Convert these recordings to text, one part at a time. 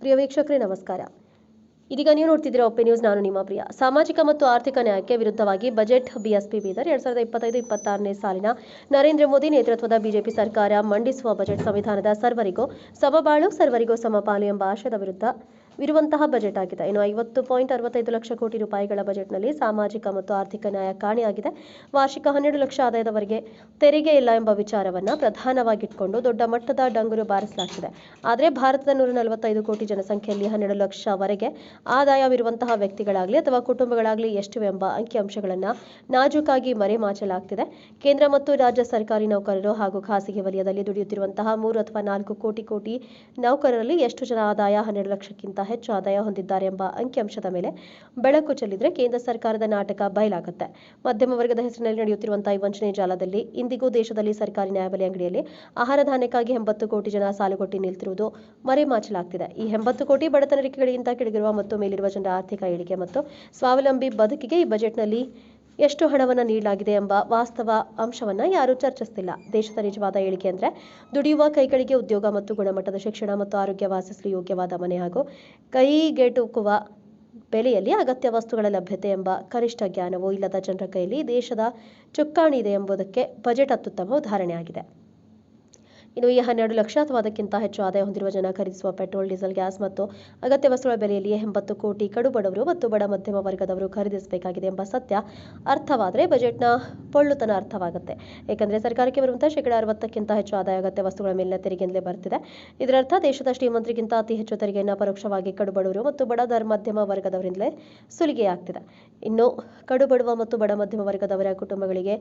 ಪ್ರಿಯ ವೀಕ್ಷಕರೇ, ನಮಸ್ಕಾರ. ಇದೀಗ ನೀವು ನೋಡ್ತಿದ್ದೀರಾ ಒಪ್ಪೆ ನ್ಯೂಸ್, ನಾನು ನಿಮ್ಮ ಪ್ರಿಯ. ಸಾಮಾಜಿಕ ಮತ್ತು ಆರ್ಥಿಕ ನ್ಯಾಯಕ್ಕೆ ವಿರುದ್ಧವಾಗಿ ಬಜೆಟ್ ಬಿಎಸ್ಪಿ ಬೀದರ್ ಎರಡ್ ಸಾವಿರದ ಇಪ್ಪತ್ತೈದು, ಇಪ್ಪತ್ತಾರನೇ ಸಾಲಿನ ನರೇಂದ್ರ ಮೋದಿ ನೇತೃತ್ವದ ಬಿಜೆಪಿ ಸರ್ಕಾರ ಮಂಡಿಸುವ ಬಜೆಟ್ ಸಂವಿಧಾನದ ಸರ್ವರಿಗೂ ಸಮಬಾಳು ಸರ್ವರಿಗೂ ಸಮಪಾಲು ಎಂಬ ಆಶಯದ ವಿರುದ್ಧ ವಿರುವಂತಹ ಬಜೆಟ್ ಆಗಿದೆ. ಇನ್ನು ಐವತ್ತು ಪಾಯಿಂಟ್ ಅರವತ್ತೈದು ಲಕ್ಷ ಕೋಟಿ ರೂಪಾಯಿಗಳ ಬಜೆಟ್ನಲ್ಲಿ ಸಾಮಾಜಿಕ ಮತ್ತು ಆರ್ಥಿಕ ನ್ಯಾಯ ಕಾಣೆಯಾಗಿದೆ. ವಾರ್ಷಿಕ ಹನ್ನೆರಡು ಲಕ್ಷ ಆದಾಯದವರೆಗೆ ತೆರಿಗೆ ಇಲ್ಲ ಎಂಬ ವಿಚಾರವನ್ನು ಪ್ರಧಾನವಾಗಿಟ್ಕೊಂಡು ದೊಡ್ಡ ಮಟ್ಟದ ಡಂಗುರು ಬಾರಿಸಲಾಗಿದೆ ಆದರೆ ಭಾರತದ ನೂರ ನಲವತ್ತೈದು ಕೋಟಿ ಜನಸಂಖ್ಯೆಯಲ್ಲಿ ಹನ್ನೆರಡು ಲಕ್ಷವರೆಗೆ ಆದಾಯವಿರುವಂತಹ ವ್ಯಕ್ತಿಗಳಾಗಲಿ ಅಥವಾ ಕುಟುಂಬಗಳಾಗಲಿ ಎಷ್ಟು ಎಂಬ ಅಂಕಿಅಂಶಗಳನ್ನು ನಾಜೂಕಾಗಿ ಮರೆಮಾಚಲಾಗ್ತಿದೆ. ಕೇಂದ್ರ ಮತ್ತು ರಾಜ್ಯ ಸರ್ಕಾರಿ ನೌಕರರು ಹಾಗೂ ಖಾಸಗಿ ವಲಯದಲ್ಲಿ ದುಡಿಯುತ್ತಿರುವಂತಹ ಮೂರು ಅಥವಾ ನಾಲ್ಕು ಕೋಟಿ ಕೋಟಿ ನೌಕರರಲ್ಲಿ ಎಷ್ಟು ಜನ ಆದಾಯ ಹನ್ನೆರಡು ಲಕ್ಷಕ್ಕಿಂತ ಹೆಚ್ಚು ಆದಾಯ ಹೊಂದಿದ್ದಾರೆ ಎಂಬ ಅಂಕಿಅಂಶದ ಮೇಲೆ ಬೆಳಕು ಚೆಲ್ಲಿದ್ರೆ ಕೇಂದ್ರ ಸರ್ಕಾರದ ನಾಟಕ ಬಯಲಾಗುತ್ತೆ. ಮಧ್ಯಮ ವರ್ಗದ ಹೆಸರಿನಲ್ಲಿ ನಡೆಯುತ್ತಿರುವಂತಹ ಈ ವಂಚನೆ ಜಾಲದಲ್ಲಿ ಇಂದಿಗೂ ದೇಶದಲ್ಲಿ ಸರ್ಕಾರಿ ನ್ಯಾಯಬೆಲೆ ಅಂಗಡಿಯಲ್ಲಿ ಆಹಾರ ಧಾನ್ಯಕ್ಕಾಗಿ ಎಂಬತ್ತು ಕೋಟಿ ಜನ ಸಾಲುಗೊಟ್ಟಿ ನಿಲ್ತಿರುವುದು ಮರೆಮಾಚಲಾಗ್ತಿದೆ. ಈ ಎಂಬತ್ತು ಕೋಟಿ ಬಡತನ ರೇಖೆಗಳಿಗಿಂತ ಕೆಳಗಿರುವ ಮತ್ತು ಮೇಲಿರುವ ಜನರ ಆರ್ಥಿಕ ಏಳಿಗೆ ಮತ್ತು ಸ್ವಾವಲಂಬಿ ಬದುಕಿಗೆ ಈ ಬಜೆಟ್ನಲ್ಲಿ ಎಷ್ಟು ಹಣವನ್ನು ನೀಡಲಾಗಿದೆ ಎಂಬ ವಾಸ್ತವ ಅಂಶವನ್ನು ಯಾರೂ ಚರ್ಚಿಸ್ತಿಲ್ಲ. ದೇಶದ ನಿಜವಾದ ಹೇಳಿಕೆ ಅಂದರೆ ದುಡಿಯುವ ಕೈಗಳಿಗೆ ಉದ್ಯೋಗ ಮತ್ತು ಗುಣಮಟ್ಟದ ಶಿಕ್ಷಣ ಮತ್ತು ಆರೋಗ್ಯ ವಾಸಿಸಲು ಯೋಗ್ಯವಾದ ಮನೆ ಹಾಗೂ ಕೈಗೆಟುಕುವ ಬೆಲೆಯಲ್ಲಿ ಅಗತ್ಯ ವಸ್ತುಗಳ ಲಭ್ಯತೆ ಎಂಬ ಕನಿಷ್ಠ ಜ್ಞಾನವೂ ಇಲ್ಲದ ಜನರ ಕೈಯಲ್ಲಿ ದೇಶದ ಚುಕ್ಕಾಣಿ ಇದೆ ಎಂಬುದಕ್ಕೆ ಬಜೆಟ್ ಅತ್ಯುತ್ತಮ ಉದಾಹರಣೆಯಾಗಿದೆ. ಇನ್ನು ಈ ಹನ್ನೆರಡು ಲಕ್ಷ ಅಥವಾ ಅದಕ್ಕಿಂತ ಹೆಚ್ಚು ಆದಾಯ ಹೊಂದಿರುವ ಜನ ಖರೀದಿಸುವ ಪೆಟ್ರೋಲ್, ಡೀಸೆಲ್, ಗ್ಯಾಸ್ ಮತ್ತು ಅಗತ್ಯ ವಸ್ತುಗಳ ಬೆಲೆಯಲ್ಲಿ ಎಂಬತ್ತು ಕೋಟಿ ಕಡು ಬಡವರು ಮತ್ತು ಬಡ ಮಧ್ಯಮ ವರ್ಗದವರು ಖರೀದಿಸಬೇಕಾಗಿದೆ ಎಂಬ ಸತ್ಯ ಅರ್ಥವಾದರೆ ಬಜೆಟ್ನ ಪೊಳ್ಳುತನ ಅರ್ಥವಾಗುತ್ತೆ. ಏಕೆಂದರೆ ಸರ್ಕಾರಕ್ಕೆ ಬರುವಂತಹ ಶೇಕಡ ಅರವತ್ತಕ್ಕಿಂತ ಹೆಚ್ಚು ಆದಾಯ, ಅಗತ್ಯ ವಸ್ತುಗಳ ಮೇಲಿನ ತೆರಿಗೆಯಿಂದಲೇ ಬರ್ತಿದೆ ಇದರರ್ಥ ದೇಶದ ಶ್ರೀಮಂತರಿಗಿಂತ ಅತಿ ಹೆಚ್ಚು ತೆರಿಗೆಯನ್ನು ಪರೋಕ್ಷವಾಗಿ ಕಡುಬಡವರು ಮತ್ತು ಬಡ ದರ ಮಧ್ಯಮ ವರ್ಗದವರಿಂದಲೇ ಸುಲಿಗೆಯಾಗ್ತಿದೆ. ಇನ್ನು ಕಡು ಬಡವ ಮತ್ತು ಬಡ ಮಧ್ಯಮ ವರ್ಗದವರ ಕುಟುಂಬಗಳಿಗೆ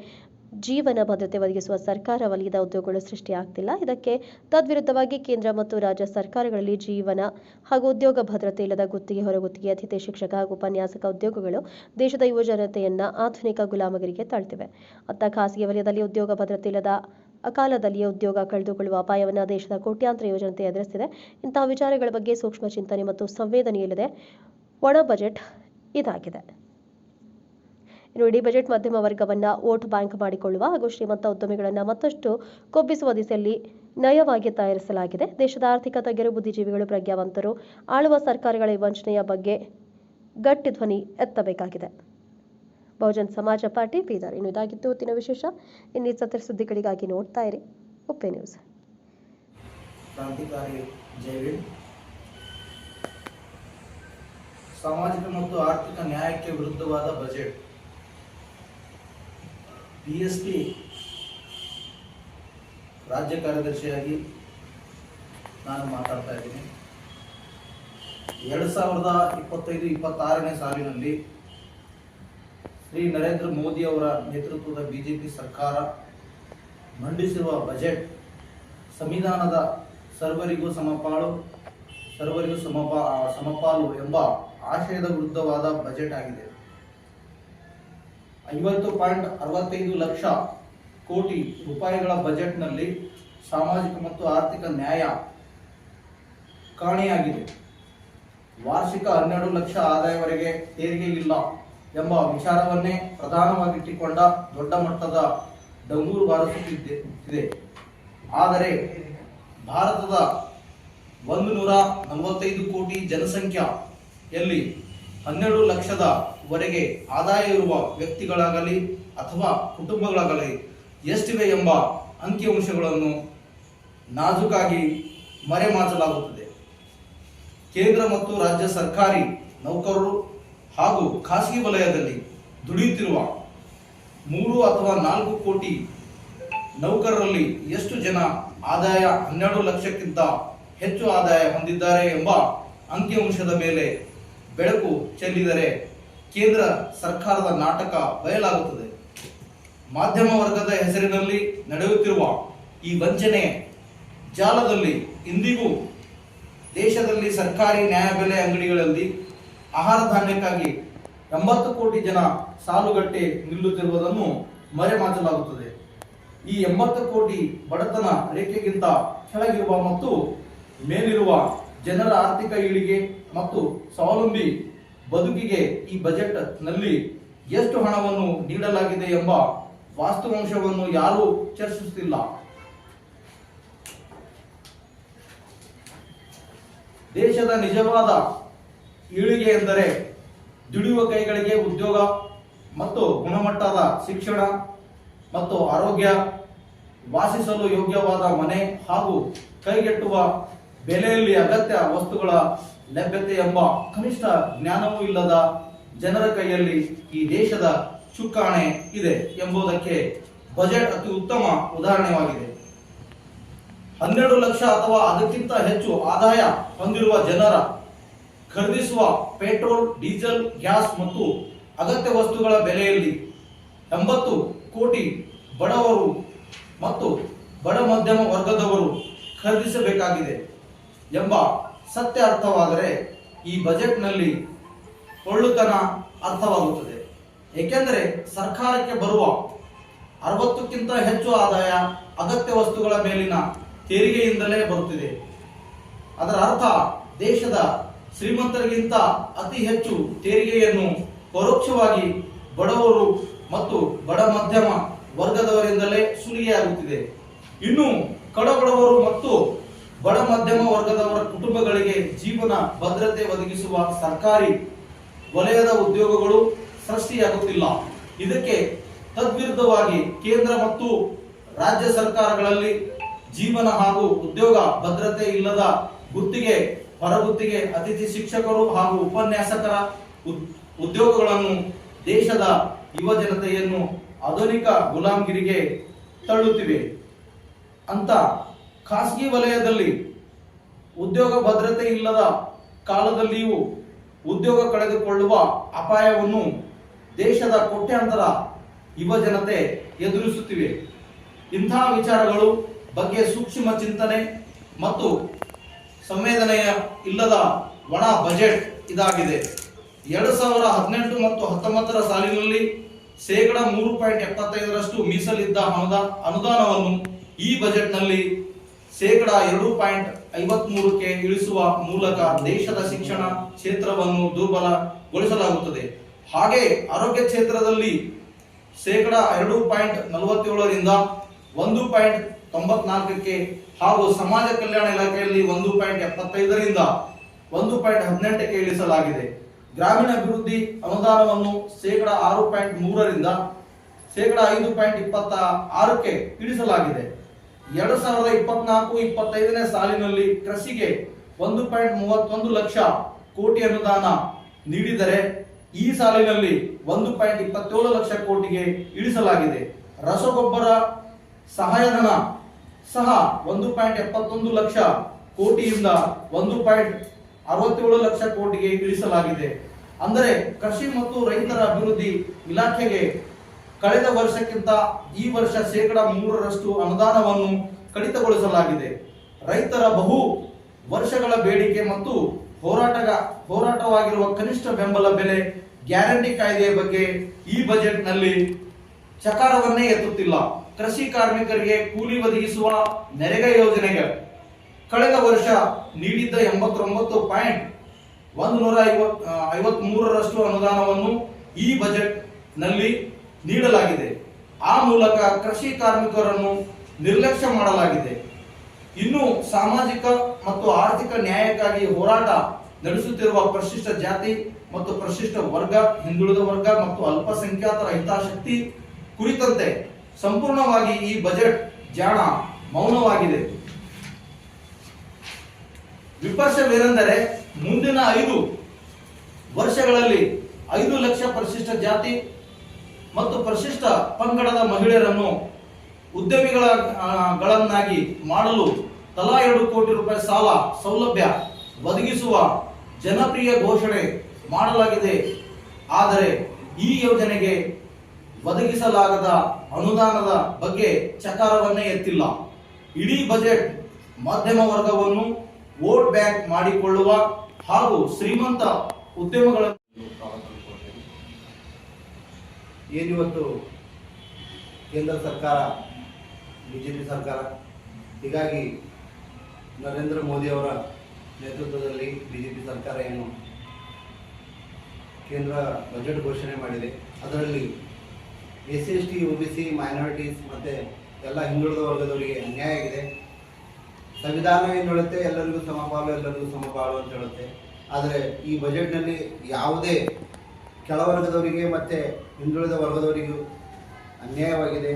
ಜೀವನ ಭದ್ರತೆ ಒದಗಿಸುವ ಸರ್ಕಾರ ವಲಯದ ಉದ್ಯೋಗಗಳು ಸೃಷ್ಟಿಯಾಗ್ತಿಲ್ಲ. ಇದಕ್ಕೆ ತದ್ವಿರುದ್ಧವಾಗಿ ಕೇಂದ್ರ ಮತ್ತು ರಾಜ್ಯ ಸರ್ಕಾರಗಳಲ್ಲಿ ಜೀವನ ಹಾಗೂ ಉದ್ಯೋಗ ಭದ್ರತೆ ಇಲ್ಲದ ಗುತ್ತಿಗೆ ಹೊರಗುತ್ತಿಗೆ ಅತಿಥಿ ಶಿಕ್ಷಕ ಹಾಗೂ ಉಪನ್ಯಾಸಕ ಉದ್ಯೋಗಗಳು ದೇಶದ ಯುವ ಜನತೆಯನ್ನ ಆಧುನಿಕ ಗುಲಾಮಗಿರಿಗೆ ತಳ್ತಿವೆ. ಅತ್ತ ಖಾಸಗಿ ವಲಯದಲ್ಲಿ ಉದ್ಯೋಗ ಭದ್ರತೆ ಇಲ್ಲದ ಅಕಾಲದಲ್ಲಿಯೇ ಉದ್ಯೋಗ ಕಳೆದುಕೊಳ್ಳುವ ಅಪಾಯವನ್ನು ದೇಶದ ಕೋಟ್ಯಾಂತರ ಯೋಜನತೆ ಎದುರಿಸಿದೆ ಇಂತಹ ವಿಚಾರಗಳ ಬಗ್ಗೆ ಸೂಕ್ಷ್ಮ ಚಿಂತನೆ ಮತ್ತು ಸಂವೇದನೆ ಇಲ್ಲದೆ ಒಣ ಬಜೆಟ್ ಇದಾಗಿದೆ. ಇನ್ನು ಬಜೆಟ್ ಮಧ್ಯಮ ವರ್ಗವನ್ನ ವೋಟ್ ಬ್ಯಾಂಕ್ ಮಾಡಿಕೊಳ್ಳುವ ಹಾಗೂ ಶ್ರೀಮಂತ ಉದ್ಯಮಿಗಳನ್ನು ಮತ್ತಷ್ಟು ಕೊಬ್ಬಿಸುವ ದಿಸೆಯಲ್ಲಿ ನಯವಾಗಿ ತಯಾರಿಸಲಾಗಿದೆ. ದೇಶದ ಆರ್ಥಿಕ ತಜ್ಞರು, ಬುದ್ಧಿಜೀವಿಗಳು, ಪ್ರಜ್ಞಾವಂತರು ಆಳುವ ಸರ್ಕಾರಗಳ ವಂಚನೆಯ ಬಗ್ಗೆ ಗಟ್ಟಿ ಧ್ವನಿ ಎತ್ತಬೇಕಾಗಿದೆ. ಬಹುಜನ್ ಸಮಾಜ ಪಾರ್ಟಿ ಬೀದರ್. ಇನ್ನು ಇದಾಗಿತ್ತು ಹೊತ್ತಿನ ವಿಶೇಷ. ಇನ್ನು ಸತ್ಯ ಸುದ್ದಿಗಳಿಗಾಗಿ ನೋಡ್ತಾ ಇರಿ. ಉಪ್ಪೆ ನ್ಯೂಸ್. ಸಾಮಾಜಿಕ ಮತ್ತು ಆರ್ಥಿಕ ನ್ಯಾಯಕ್ಕೆ ವಿರುದ್ಧವಾದ ಬಜೆಟ್. ಬಿಎಸ್ಪಿ ರಾಜ್ಯ ಕಾರ್ಯದರ್ಶಿಯಾಗಿ ನಾನು ಮಾತಾಡ್ತಾ ಇದ್ದೀನಿ. ಎರಡು ಸಾವಿರದ ಇಪ್ಪತ್ತೈದು, ಇಪ್ಪತ್ತಾರನೇ ಸಾಲಿನಲ್ಲಿ ಶ್ರೀ ನರೇಂದ್ರ ಮೋದಿ ಅವರ ನೇತೃತ್ವದ ಬಿ ಜೆ ಪಿ ಸರ್ಕಾರ ಮಂಡಿಸಿರುವ ಬಜೆಟ್ ಸಂವಿಧಾನದ ಸರ್ವರಿಗೂ ಸಮಪಾಲು ಸರ್ವರಿಗೂ ಸಮಪಾ, ಸಮಪಾಲು ಎಂಬ ಆಶಯದ ವಿರುದ್ಧವಾದ ಬಜೆಟ್ ಆಗಿದೆ. ಐವತ್ತು ಪಾಯಿಂಟ್ ಅರವತ್ತೈದು ಲಕ್ಷ ಕೋಟಿ ರೂಪಾಯಿಗಳ ಬಜೆಟ್ನಲ್ಲಿ ಸಾಮಾಜಿಕ ಮತ್ತು ಆರ್ಥಿಕ ನ್ಯಾಯ ಕಾಣೆಯಾಗಿದೆ. ವಾರ್ಷಿಕ ಹನ್ನೆರಡು ಲಕ್ಷ ಆದಾಯವರೆಗೆ ತೆರಿಗೆ ಇಲ್ಲ ಎಂಬ ವಿಚಾರವನ್ನೇ ಪ್ರಧಾನವಾಗಿಟ್ಟುಕೊಂಡ ದೊಡ್ಡ ಮಟ್ಟದ ಡಂಗೂರು ಬಾರಿಸುತ್ತಿದೆ ಇದೆ ಆದರೆ ಭಾರತದ ಒಂದು ನೂರ ನಲವತ್ತೈದು ಕೋಟಿ ಜನಸಂಖ್ಯೆಯಲ್ಲಿ ಹನ್ನೆರಡು ಲಕ್ಷದ ವರೆಗೆ ಆದಾಯ ಇರುವ ವ್ಯಕ್ತಿಗಳಾಗಲಿ ಅಥವಾ ಕುಟುಂಬಗಳಾಗಲಿ ಎಷ್ಟಿವೆ ಎಂಬ ಅಂಕಿಅಂಶಗಳನ್ನು ನಾಜುಕಾಗಿ ಮರೆಮಾಚಲಾಗುತ್ತದೆ. ಕೇಂದ್ರ ಮತ್ತು ರಾಜ್ಯ ಸರ್ಕಾರಿ ನೌಕರರು ಹಾಗೂ ಖಾಸಗಿ ವಲಯದಲ್ಲಿ ದುಡಿಯುತ್ತಿರುವ ಮೂರು ಅಥವಾ ನಾಲ್ಕು ಕೋಟಿ ನೌಕರರಲ್ಲಿ ಎಷ್ಟು ಜನ ಆದಾಯ ಹನ್ನೆರಡು ಲಕ್ಷಕ್ಕಿಂತ ಹೆಚ್ಚು ಆದಾಯ ಹೊಂದಿದ್ದಾರೆ ಎಂಬ ಅಂಕಿಅಂಶದ ಮೇಲೆ ಬೆಳಕು ಚೆಲ್ಲಿದರೆ ಕೇಂದ್ರ ಸರ್ಕಾರದ ನಾಟಕ ಬಯಲಾಗುತ್ತದೆ. ಮಾಧ್ಯಮ ವರ್ಗದ ಹೆಸರಿನಲ್ಲಿ ನಡೆಯುತ್ತಿರುವ ಈ ವಂಚನೆ ಜಾಲದಲ್ಲಿ ಇಂದಿಗೂ ದೇಶದಲ್ಲಿ ಸರ್ಕಾರಿ ನ್ಯಾಯಬೆಲೆ ಅಂಗಡಿಗಳಲ್ಲಿ ಆಹಾರ ಧಾನ್ಯಕ್ಕಾಗಿ ಎಂಬತ್ತು ಕೋಟಿ ಜನ ಸಾಲುಗಟ್ಟೆ ನಿಲ್ಲುತ್ತಿರುವುದನ್ನು ಮರೆಮಾಚಲಾಗುತ್ತದೆ. ಈ ಎಂಬತ್ತು ಕೋಟಿ ಬಡತನ ರೇಖೆಗಿಂತ ಕೆಳಗಿರುವ ಮತ್ತು ಮೇಲಿರುವ ಜನರ ಆರ್ಥಿಕ ಇಳಿಗೆ ಮತ್ತು ಸ್ವಾವಲಂಬಿ ಬದುಕಿಗೆ ಈ ಬಜೆಟ್ನಲ್ಲಿ ಎಷ್ಟು ಹಣವನ್ನು ನೀಡಲಾಗಿದೆ ಎಂಬ ವಾಸ್ತವಾಂಶವನ್ನು ಯಾರೂ ಚರ್ಚಿಸುತ್ತಿಲ್ಲ. ದೇಶದ ನಿಜವಾದ ಏಳಿಗೆ ಎಂದರೆ ದುಡಿಯುವ ಕೈಗಳಿಗೆ ಉದ್ಯೋಗ ಮತ್ತು ಗುಣಮಟ್ಟದ ಶಿಕ್ಷಣ ಮತ್ತು ಆರೋಗ್ಯ, ವಾಸಿಸಲು ಯೋಗ್ಯವಾದ ಮನೆ ಹಾಗೂ ಕೈಗೆಟ್ಟುವ ಬೆಲೆಯಲ್ಲಿ ಅಗತ್ಯ ವಸ್ತುಗಳ ಲಭ್ಯತೆ ಎಂಬ ಕನಿಷ್ಠ ಜ್ಞಾನವೂ ಇಲ್ಲದ ಜನರ ಕೈಯಲ್ಲಿ ಈ ದೇಶದ ಚುಕ್ಕಾಣೆ ಇದೆ ಎಂಬುದಕ್ಕೆ ಬಜೆಟ್ ಅತಿ ಉತ್ತಮ ಉದಾಹರಣೆಯಾಗಿದೆ. ಹನ್ನೆರಡು ಲಕ್ಷ ಅಥವಾ ಅದಕ್ಕಿಂತ ಹೆಚ್ಚು ಆದಾಯ ಹೊಂದಿರುವ ಜನರ ಖರೀದಿಸುವ ಪೆಟ್ರೋಲ್, ಡೀಸೆಲ್, ಗ್ಯಾಸ್ ಮತ್ತು ಅಗತ್ಯ ವಸ್ತುಗಳ ಬೆಲೆಯಲ್ಲಿ ಎಂಬತ್ತು ಕೋಟಿ ಬಡವರು ಮತ್ತು ಬಡ ಮಧ್ಯಮ ವರ್ಗದವರು ಖರೀದಿಸಬೇಕಾಗಿದೆ ಎಂಬ ಸತ್ಯ ಅರ್ಥವಾದರೆ ಈ ಬಜೆಟ್ನಲ್ಲಿ ಒಳ್ಳುತನ ಅರ್ಥವಾಗುತ್ತದೆ. ಏಕೆಂದರೆ ಸರ್ಕಾರಕ್ಕೆ ಬರುವ ಅರವತ್ತಕ್ಕಿಂತ ಹೆಚ್ಚು ಆದಾಯ ಅಗತ್ಯ ವಸ್ತುಗಳ ಮೇಲಿನ ತೆರಿಗೆಯಿಂದಲೇ ಬರುತ್ತಿದೆ. ಅದರ ಅರ್ಥ ದೇಶದ ಶ್ರೀಮಂತರಿಗಿಂತ ಅತಿ ಹೆಚ್ಚು ತೆರಿಗೆಯನ್ನು ಪರೋಕ್ಷವಾಗಿ ಬಡವರು ಮತ್ತು ಬಡ ಮಧ್ಯಮ ವರ್ಗದವರಿಂದಲೇ ಸುಲಿಗೆಯಾಗುತ್ತಿದೆ. ಇನ್ನು ಕಡಬಡವರು ಮತ್ತು ಬಡ ಮಧ್ಯಮ ವರ್ಗದವರ ಕುಟುಂಬಗಳಿಗೆ ಜೀವನ ಭದ್ರತೆ ಒದಗಿಸುವ ಸರ್ಕಾರಿ ವಲಯದ ಉದ್ಯೋಗಗಳು ಸೃಷ್ಟಿಯಾಗುತ್ತಿಲ್ಲ. ಇದಕ್ಕೆ ತದ್ವಿರುದ್ಧವಾಗಿ ಕೇಂದ್ರ ಮತ್ತು ರಾಜ್ಯ ಸರ್ಕಾರಗಳಲ್ಲಿ ಜೀವನ ಹಾಗೂ ಉದ್ಯೋಗ ಭದ್ರತೆ ಇಲ್ಲದ ಗುತ್ತಿಗೆ, ಹೊರಗುತ್ತಿಗೆ ಅತಿಥಿ ಶಿಕ್ಷಕರು ಹಾಗೂ ಉಪನ್ಯಾಸಕರ ಉದ್- ಉದ್ಯೋಗಗಳನ್ನು ದೇಶದ ಯುವ ಜನತೆಯನ್ನು ಆಧುನಿಕ ಗುಲಾಮಗಿರಿಗೆ ತಳ್ಳುತ್ತಿವೆ. ಅಂತ ಖಾಸಗಿ ವಲಯದಲ್ಲಿ ಉದ್ಯೋಗ ಭದ್ರತೆ ಇಲ್ಲದ ಕಾಲದಲ್ಲಿಯೂ ಉದ್ಯೋಗ ಕಳೆದುಕೊಳ್ಳುವ ಅಪಾಯವನ್ನು ದೇಶದ ಕೋಟ್ಯಾಂತರ ಯುವ ಜನತೆ ಎದುರಿಸುತ್ತಿವೆ. ಇಂತಹ ವಿಚಾರಗಳು ಬಗ್ಗೆ ಸೂಕ್ಷ್ಮ ಚಿಂತನೆ ಮತ್ತು ಸಂವೇದನೆಯ ಇಲ್ಲದ ಒಣ ಬಜೆಟ್ ಇದಾಗಿದೆ. ಎರಡು ಸಾವಿರ ಹದಿನೆಂಟು ಮತ್ತು ಹತ್ತೊಂಬತ್ತರ ಸಾಲಿನಲ್ಲಿ ಶೇಕಡ ಮೂರು ಪಾಯಿಂಟ್ ಎಪ್ಪತ್ತೈದರಷ್ಟು ಮೀಸಲಿದ್ದ ಅನುದಾನವನ್ನು ಈ ಬಜೆಟ್ನಲ್ಲಿ ಶೇಕಡ ಎರಡು ಪಾಯಿಂಟ್ ಐವತ್ಮೂರಕ್ಕೆ ಇಳಿಸುವ ಮೂಲಕ ದೇಶದ ಶಿಕ್ಷಣ ಕ್ಷೇತ್ರವನ್ನು ದುರ್ಬಲಗೊಳಿಸಲಾಗುತ್ತದೆ. ಹಾಗೆ ಆರೋಗ್ಯ ಕ್ಷೇತ್ರದಲ್ಲಿ ಶೇಕಡ ಎರಡು ಪಾಯಿಂಟ್ ನಲವತ್ತೇಳರಿಂದ ಒಂದು ಪಾಯಿಂಟ್ ತೊಂಬತ್ನಾಲ್ಕಕ್ಕೆ ಹಾಗೂ ಸಮಾಜ ಕಲ್ಯಾಣ ಇಲಾಖೆಯಲ್ಲಿ ಒಂದು ಪಾಯಿಂಟ್ ಎಪ್ಪತ್ತೈದರಿಂದ ಒಂದು ಪಾಯಿಂಟ್ ಹದಿನೆಂಟಕ್ಕೆ ಇಳಿಸಲಾಗಿದೆ. ಗ್ರಾಮೀಣ ಅಭಿವೃದ್ಧಿ ಅನುದಾನವನ್ನು ಶೇಕಡ ಆರು ಪಾಯಿಂಟ್ ಮೂರರಿಂದ ಶೇಕಡ ಐದು ಪಾಯಿಂಟ್ ಇಪ್ಪತ್ತ ಆರಕ್ಕೆ ಇಳಿಸಲಾಗಿದೆ. ಎರಡು ಸಾವಿರದ ಇಪ್ಪತ್ನಾಲ್ಕು ಇಪ್ಪತ್ತೈದನೇ ಸಾಲಿನಲ್ಲಿ ಕೃಷಿಗೆ ಒಂದು ಪಾಯಿಂಟ್ ಮೂವತ್ತೊಂದು ಲಕ್ಷ ಕೋಟಿ ಅನುದಾನ ನೀಡಿದರೆ ಈ ಸಾಲಿನಲ್ಲಿ ಒಂದು ಪಾಯಿಂಟ್ ಇಪ್ಪತ್ತೇಳು ಲಕ್ಷ ಕೋಟಿಗೆ ಇಳಿಸಲಾಗಿದೆ. ರಸಗೊಬ್ಬರ ಸಹಾಯಧನ ಸಹ ಒಂದು ಪಾಯಿಂಟ್ ಎಪ್ಪತ್ತೊಂದು ಲಕ್ಷ ಕೋಟಿಯಿಂದ ಒಂದು ಪಾಯಿಂಟ್ ಅರವತ್ತೇಳು ಲಕ್ಷ ಕೋಟಿಗೆ ಇಳಿಸಲಾಗಿದೆ. ಅಂದರೆ ಕೃಷಿ ಮತ್ತು ರೈತರ ಅಭಿವೃದ್ಧಿ ಇಲಾಖೆಗೆ ಕಳೆದ ವರ್ಷಕ್ಕಿಂತ ಈ ವರ್ಷ ಶೇಕಡ ಮೂರರಷ್ಟು ಅನುದಾನವನ್ನು ಕಡಿತಗೊಳಿಸಲಾಗಿದೆ. ರೈತರ ಬಹು ವರ್ಷಗಳ ಬೇಡಿಕೆ ಮತ್ತು ಹೋರಾಟಗ, ಹೋರಾಟವಾಗಿರುವ ಕನಿಷ್ಠ ಬೆಂಬಲ ಬೆಲೆ ಗ್ಯಾರಂಟಿ ಕಾಯ್ದೆಯ ಬಗ್ಗೆ ಈ ಬಜೆಟ್ನಲ್ಲಿ ಚಕಾರವನ್ನೇ ಎತ್ತುತ್ತಿಲ್ಲ. ಕೃಷಿ ಕಾರ್ಮಿಕರಿಗೆ ಕೂಲಿ ಒದಗಿಸುವ ನೆರೆಗ ಯೋಜನೆಗೆ ಕಳೆದ ವರ್ಷ ನೀಡಿದ್ದ ಎಂಬತ್ತೊಂಬತ್ತು ಪಾಯಿಂಟ್ ಒಂದು ನೂರ ಐವತ್ ಮೂರರಷ್ಟು ಅನುದಾನವನ್ನು ಈ ಬಜೆಟ್ನಲ್ಲಿ ನೀಡಲಾಗಿದೆ. ಆ ಮೂಲಕ ಕೃಷಿ ಕಾರ್ಮಿಕರನ್ನು ನಿರ್ಲಕ್ಷ್ಯ ಮಾಡಲಾಗಿದೆ. ಇನ್ನು ಸಾಮಾಜಿಕ ಮತ್ತು ಆರ್ಥಿಕ ನ್ಯಾಯಕ್ಕಾಗಿ ಹೋರಾಟ ನಡೆಸುತ್ತಿರುವ ಪ್ರಶಿಷ್ಟ ಜಾತಿ ಮತ್ತು ಪ್ರಶಿಷ್ಟ ವರ್ಗ, ಹಿಂದುಳಿದ ವರ್ಗ ಮತ್ತು ಅಲ್ಪಸಂಖ್ಯಾತರ ಹಿತಾಸಕ್ತಿ ಕುರಿತಂತೆ ಸಂಪೂರ್ಣವಾಗಿ ಈ ಬಜೆಟ್ ಜಾಣ ಮೌನವಾಗಿದೆ. ವಿಪರ್ಷವೇನೆಂದರೆ ಮುಂದಿನ ಐದು ವರ್ಷಗಳಲ್ಲಿ ಐದು ಲಕ್ಷ ಪರಿಶಿಷ್ಟ ಜಾತಿ ಮತ್ತು ಪರಿಶಿಷ್ಟ ಪಂಗಡದ ಮಹಿಳೆಯರನ್ನು ಉದ್ಯಮಿಗಳ ಗಳನ್ನಾಗಿ ಮಾಡಲು ತಲಾ ಎರಡು ಕೋಟಿ ರೂಪಾಯಿ ಸಾಲ ಸೌಲಭ್ಯ ಒದಗಿಸುವ ಜನಪ್ರಿಯ ಘೋಷಣೆ ಮಾಡಲಾಗಿದೆ. ಆದರೆ ಈ ಯೋಜನೆಗೆ ಒದಗಿಸಲಾಗದ ಅನುದಾನದ ಬಗ್ಗೆ ಚಕಾರವನ್ನೇ ಎತ್ತಿಲ್ಲ. ಇಡೀ ಬಜೆಟ್ ಮಧ್ಯಮ ವರ್ಗವನ್ನು ವೋಟ್ ಬ್ಯಾಂಕ್ ಮಾಡಿಕೊಳ್ಳುವ ಹಾಗೂ ಶ್ರೀಮಂತ ಉದ್ಯಮಗಳನ್ನು ಏನಿವತ್ತು ಕೇಂದ್ರ ಸರ್ಕಾರ ಬಿ ಜೆ ಪಿ ಸರ್ಕಾರ, ಹೀಗಾಗಿ ನರೇಂದ್ರ ಮೋದಿಯವರ ನೇತೃತ್ವದಲ್ಲಿ ಬಿ ಜೆ ಪಿ ಸರ್ಕಾರ ಏನು ಕೇಂದ್ರ ಬಜೆಟ್ ಘೋಷಣೆ ಮಾಡಿದೆ. ಅದರಲ್ಲಿ S C S T, O B C minorities ಮತ್ತು ಎಲ್ಲ ಹಿಂದುಳಿದ ವರ್ಗದವರಿಗೆ ಅನ್ಯಾಯ ಆಗಿದೆ. ಸಂವಿಧಾನ ಏನು ಹೇಳುತ್ತೆ? ಎಲ್ಲರಿಗೂ ಸಮಪಾಲು ಎಲ್ಲರಿಗೂ ಸಮಪಾಲು ಅಂತ ಹೇಳುತ್ತೆ. ಆದರೆ ಈ ಬಜೆಟ್ನಲ್ಲಿ ಯಾವುದೇ ಕೆಳವರ್ಗದವರಿಗೆ ಮತ್ತು ಹಿಂದುಳಿದ ವರ್ಗದವರಿಗೂ ಅನ್ಯಾಯವಾಗಿದೆ,